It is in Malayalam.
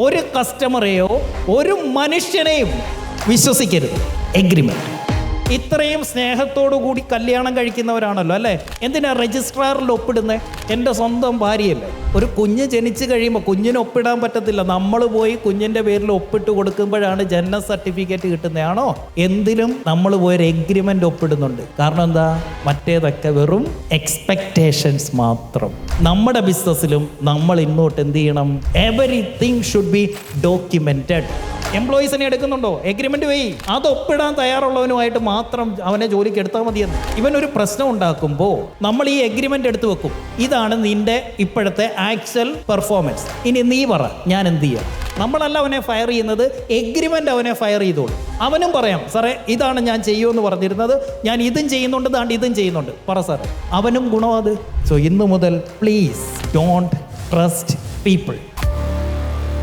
ഒരു കസ്റ്റമറെയോ ഒരു മനുഷ്യനെയും വിശ്വസിക്കരുത്. എഗ്രിമെന്റ് ഇത്രയും സ്നേഹത്തോടു കൂടി കല്യാണം കഴിക്കുന്നവരാണല്ലോ അല്ലേ? എന്തിനാ രജിസ്ട്രാറിൽ ഒപ്പിടുന്നത് എന്റെ സ്വന്തം ഭാര്യയല്ലേ? ഒരു കുഞ്ഞ് ജനിച്ചു കഴിയുമ്പോൾ കുഞ്ഞിന് ഒപ്പിടാൻ പറ്റത്തില്ല. നമ്മൾ പോയി കുഞ്ഞിന്റെ പേരിൽ ഒപ്പിട്ട് കൊടുക്കുമ്പോഴാണ് ജനന സർട്ടിഫിക്കറ്റ് കിട്ടുന്നതാണോ എന്തിനും നമ്മൾ പോയി ഒരു എഗ്രിമെന്റ് ഒപ്പിടുന്നുണ്ട്. കാരണം എന്താ? മറ്റേതൊക്കെ വെറും എക്സ്പെക്റ്റേഷൻസ് മാത്രം. നമ്മുടെ ബിസിനസ്സിലും നമ്മൾ ഇങ്ങോട്ട് എന്ത് ചെയ്യണം? എവറിത്തിങ് ഷുഡ് ബി ഡോക്യുമെന്റഡ് എംപ്ലോയീസിനെ എടുക്കുന്നുണ്ടോ? എഗ്രിമെന്റ് വെയ്. അത് ഒപ്പിടാൻ തയ്യാറുള്ളവനുമായിട്ട് മാത്രം അവനെ ജോലിക്ക് എടുത്താൽ മതിയെന്ന്. ഇവൻ ഒരു പ്രശ്നം ഉണ്ടാക്കുമ്പോൾ നമ്മൾ ഈ എഗ്രിമെന്റ് എടുത്തു വെക്കും. ഇതാണ് നിന്റെ ഇപ്പോഴത്തെ ആക്ച്വൽ പെർഫോമൻസ്. ഇനി നീ പറ ഞാൻ എന്ത് ചെയ്യാം? നമ്മളല്ല അവനെ ഫയർ ചെയ്യുന്നത് എഗ്രിമെന്റ് അവനെ ഫയർ ചെയ്തോളൂ. അവനും പറയാം സാറേ ഇതാണ് ഞാൻ ചെയ്യുമെന്ന് പറഞ്ഞിരുന്നത്. ഞാൻ ഇതും ചെയ്യുന്നുണ്ട് താണ്ട് ഇതും ചെയ്യുന്നുണ്ട്. പറ സാറേ അവനും ഗുണം സോ ഇന്നു മുതൽ പ്ലീസ് ഡോണ്ട് ട്രസ്റ്റ് പീപ്പിൾ